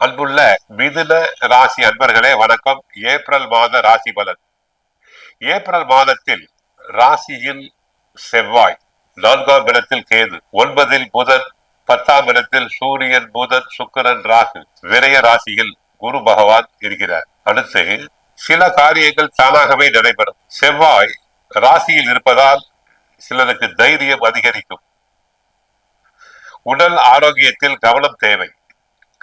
அன்புள்ள மிதுன ராசி அன்பர்களே வணக்கம். ஏப்ரல் மாத ராசி பலன். ஏப்ரல் மாதத்தில் ராசியில் செவ்வாய் நான்காம் இடத்தில் கேது ஒன்பதில் புதன் பத்தாம் இடத்தில் சூரியன் புதன் சுக்கிரன் ராகு விரய ராசியில் குரு பகவான் இருக்கிறார். அடுத்து சில காரியங்கள் தானாகவே நடைபெறும். செவ்வாய் ராசியில் இருப்பதால் சிலருக்கு தைரியம் அதிகரிக்கும். உடல் ஆரோக்கியத்தில் கவனம் தேவை.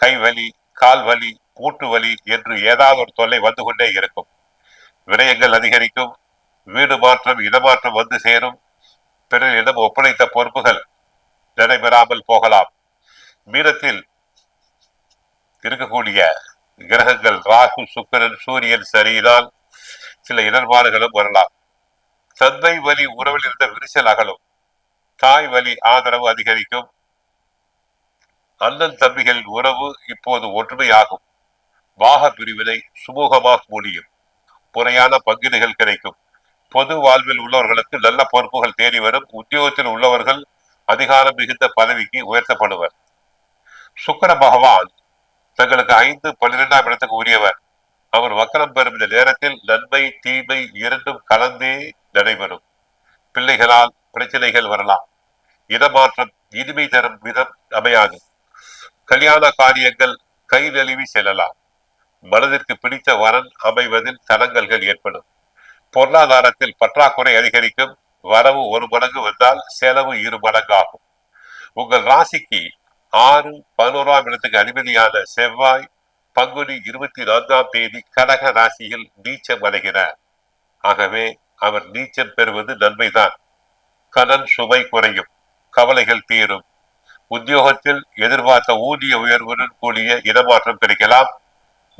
கைவலி கால் வலி பூட்டு வலி என்று ஏதாவது ஒரு தொல்லை வந்து கொண்டே இருக்கும். விரயங்கள் அதிகரிக்கும் வீடு மாற்றம் இடமாற்றம் வந்து சேரும். பிறரிடம் ஒப்படைத்த பொறுப்புகள் நடைபெறாமல் போகலாம். மீனத்தில் இருக்கக்கூடிய கிரகங்கள் ராகு சுக்கிரன் சூரியன் சரியினால் சில இடர்பாடுகளும் வரலாம். தந்தை வலி உறவில் இருந்த விரிசல் அகலும். தாய் வலி ஆதரவு அதிகரிக்கும். அண்ணன் தம்பிகளின் உறவு இப்போது ஒற்றுமையாகும். வாக பிரிவினை சுமூகமாக முடியும். முறையான பங்கிடுகள் கிடைக்கும். பொது வாழ்வில் உள்ளவர்களுக்கு நல்ல பொறுப்புகள் தேடி வரும். உத்தியோகத்தில் உள்ளவர்கள் அதிகாரம் மிகுந்த பதவிக்கு உயர்த்தப்படுவர். சுக்கர பகவான் தங்களுக்கு ஐந்து பன்னிரெண்டாம் இடத்துக்கு உரியவர். அவர் வக்கரம் பெறும் இந்த நேரத்தில் நன்மை தீமை இரண்டும் கலந்தே நடைபெறும். பிள்ளைகளால் பிரச்சனைகள் வரலாம். இடமாற்றம் இனிமை தரும் விதம் அமையாது. கல்யாண காரியங்கள் கை நழுவி செல்லலாம். மனதிற்கு பிடித்த வரன் அமைவதில் தடங்கல்கள் ஏற்படும். பொருளாதாரத்தில் பற்றாக்குறை அதிகரிக்கும். வரவு ஒரு மடங்கு வந்தால் செலவு இரு மடங்காகும். உங்கள் ராசிக்கு ஆறு பதினோராம் இடத்துக்கு அதிபதியான செவ்வாய் பங்குனி இருபத்தி நான்காம் தேதி கடக ராசியில் நீச்சம் அடைகிறார். ஆகவே அவர் நீச்சம் பெறுவது நன்மைதான். கடன் சுமை குறையும். கவலைகள் தீரும். உத்தியோகத்தில் எதிர்பார்த்த ஊதிய உயர்வுடன் கூடிய இடமாற்றம் கிடைக்கலாம்.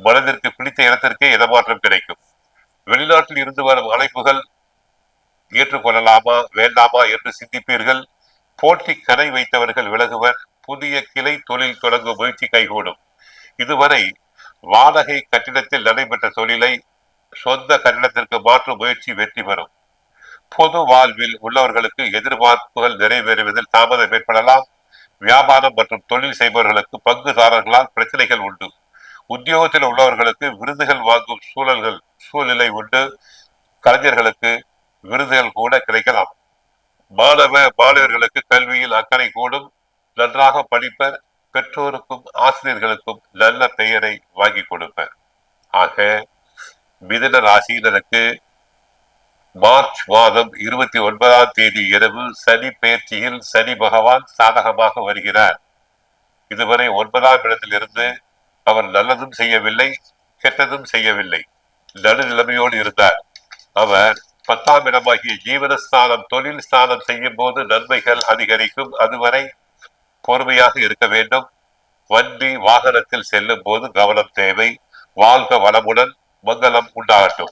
மனதிற்கு பிடித்த இடத்திற்கே இடமாற்றம் கிடைக்கும். வெளிநாட்டில் இருந்து வரும் அழைப்புகள் ஏற்றுக்கொள்ளலாமா வேண்டாமா என்று சிந்திப்பீர்கள். போட்டி கரை வைத்தவர்கள் விலகுவர். புதிய கிளை தொழில் தொடங்கும் முயற்சி கைகூடும். இதுவரை வாடகை கட்டிடத்தில் நடைபெற்ற தொழிலை சொந்த கட்டிடத்திற்கு மாற்றும் முயற்சி வெற்றி பெறும். பொது வாழ்வில் உள்ளவர்களுக்கு எதிர்பார்ப்புகள் நிறைவேறுவதில் தாமதம் ஏற்படலாம். வியாபாரம் மற்றும் தொழில் செய்பவர்களுக்கு பங்குதாரர்களால் பிரச்சனைகள் உண்டு. உத்தியோகத்தில் உள்ளவர்களுக்கு விருதுகள் வாங்கும் சூழல்கள் சூழ்நிலை உண்டு. கலைஞர்களுக்கு விருதுகள் கூட கிடைக்கலாம். மாணவ மாணவர்களுக்கு கல்வியில் அக்கறை கூடும். நன்றாக படிப்பர் பெற்றோருக்கும் ஆசிரியர்களுக்கும் நல்ல பெயரை வாங்கி கொடுப்பர். ஆக மிதன ராசியினருக்கு மார்ச் மாதம் இருபத்தி ஒன்பதாம் தேதி இரவு சனி பயிற்சியில் சனி பகவான் சாதகமாக வருகிறார். இதுவரை ஒன்பதாம் இடத்திலிருந்து அவர் நல்லதும் செய்யவில்லை கெட்டதும் செய்யவில்லை. நடுநிலைமையோடு இருந்தார். அவர் பத்தாம் இடமாகிய ஜீவனஸ்தானம் தொழில் ஸ்தானம் செய்யும் போது நன்மைகள் அதிகரிக்கும். அதுவரை பொறுமையாக இருக்க வேண்டும். வண்டி வாகனத்தில் செல்லும் போது கவனம் தேவை. வாழ்க வளமுடன் மங்களம் உண்டாகட்டும்.